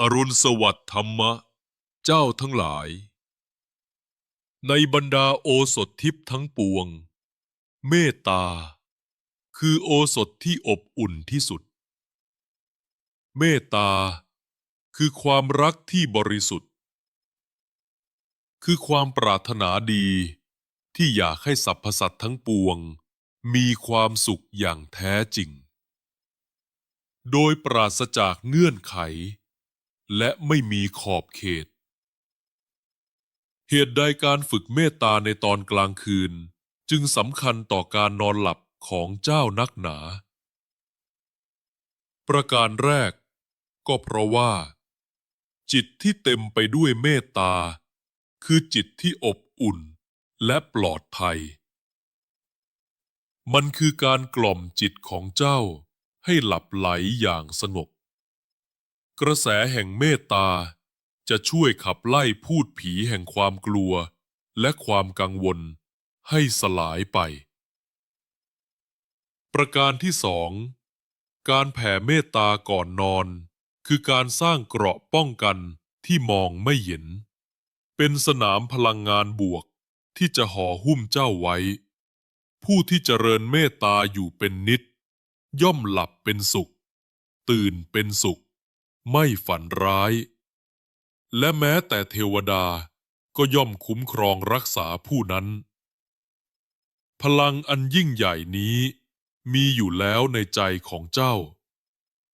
อรุณสวัสดิ์ธรรมะ เจ้าทั้งหลาย ในบรรดาโอสถทิพย์ทั้งปวง เมตตา คือโอสถที่อบอุ่นที่สุด เมตตา คือความรักที่บริสุทธิ์ คือความปรารถนาดีที่อยากให้สรรพสัตว์ทั้งปวง มีความสุขอย่างแท้จริง โดยปราศจากเงื่อนไข และไม่มีขอบเขต เหตุใดการฝึกเมตตาในตอนกลางคืน จึงสำคัญต่อการนอนหลับของเจ้านักหนา ประการแรก ก็เพราะว่า จิตที่เต็มไปด้วยเมตตา คือจิตที่อบอุ่นและปลอดภัย มันคือการกล่อมจิตของเจ้าให้หลับไหลอย่างสงบ กระแสแห่งเมตตา จะช่วยขับไล่พูดผีแห่งความกลัว และความกังวล ให้สลายไป ประการที่สองการแผ่เมตตาก่อนนอน คือการสร้างเกราะป้องกันที่มองไม่เห็น เป็นสนามพลังงานบวกที่จะห่อหุ้มเจ้าไว้ ผู้ที่เจริญเมตตาอยู่เป็นนิด ย่อมหลับเป็นสุข ตื่นเป็นสุข ไม่ฝันร้าย และแม้แต่เทวดาก็ย่อมคุ้มครองรักษาผู้นั้น พลังอันยิ่งใหญ่นี้มีอยู่แล้วในใจของเจ้า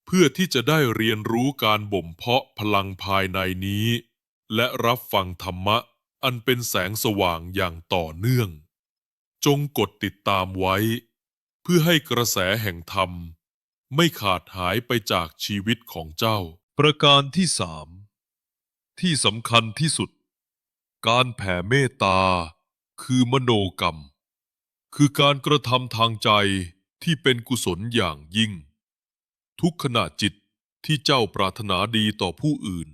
เพื่อที่จะได้เรียนรู้การบ่มเพาะพลังภายในนี้ และรับฟังธรรมะอันเป็นแสงสว่างอย่างต่อเนื่อง จงกดติดตามไว้ เพื่อให้กระแสแห่งธรรม ไม่ขาดหายไปจากชีวิตของเจ้า ประการที่สามที่สำคัญที่สุด การแผ่เมตตา คือมโนกรรม คือการกระทำทางใจที่เป็นกุศลอย่างยิ่ง ทุกขณะจิตที่เจ้าปรารถนาดีต่อผู้อื่น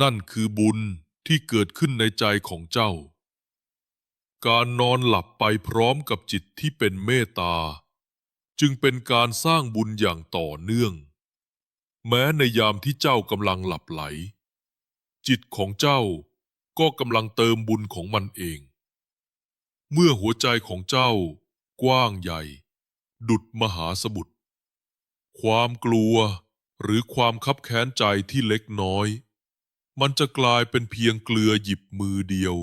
นั่นคือบุญที่เกิดขึ้นในใจของเจ้า การนอนหลับไปพร้อมกับจิตที่เป็นเมตตา จึงเป็นการสร้างบุญอย่างต่อเนื่อง แม้ในยามที่เจ้ากำลังหลับไหล จิตของเจ้าก็กำลังเติมบุญของมันเอง เมื่อหัวใจของเจ้ากว้างใหญ่ ดุดมหาสมุทรความกลัวหรือความคับแค้นใจที่เล็กน้อย มันจะกลายเป็นเพียงเกลือหยิบมือเดียว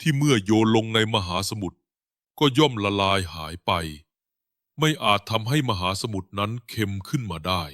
ที่เมื่อโยนลงในมหาสมุทรก็ย่อมละลายหายไป ไม่อาจทำให้มหาสมุทรนั้นเค็มขึ้นมาได้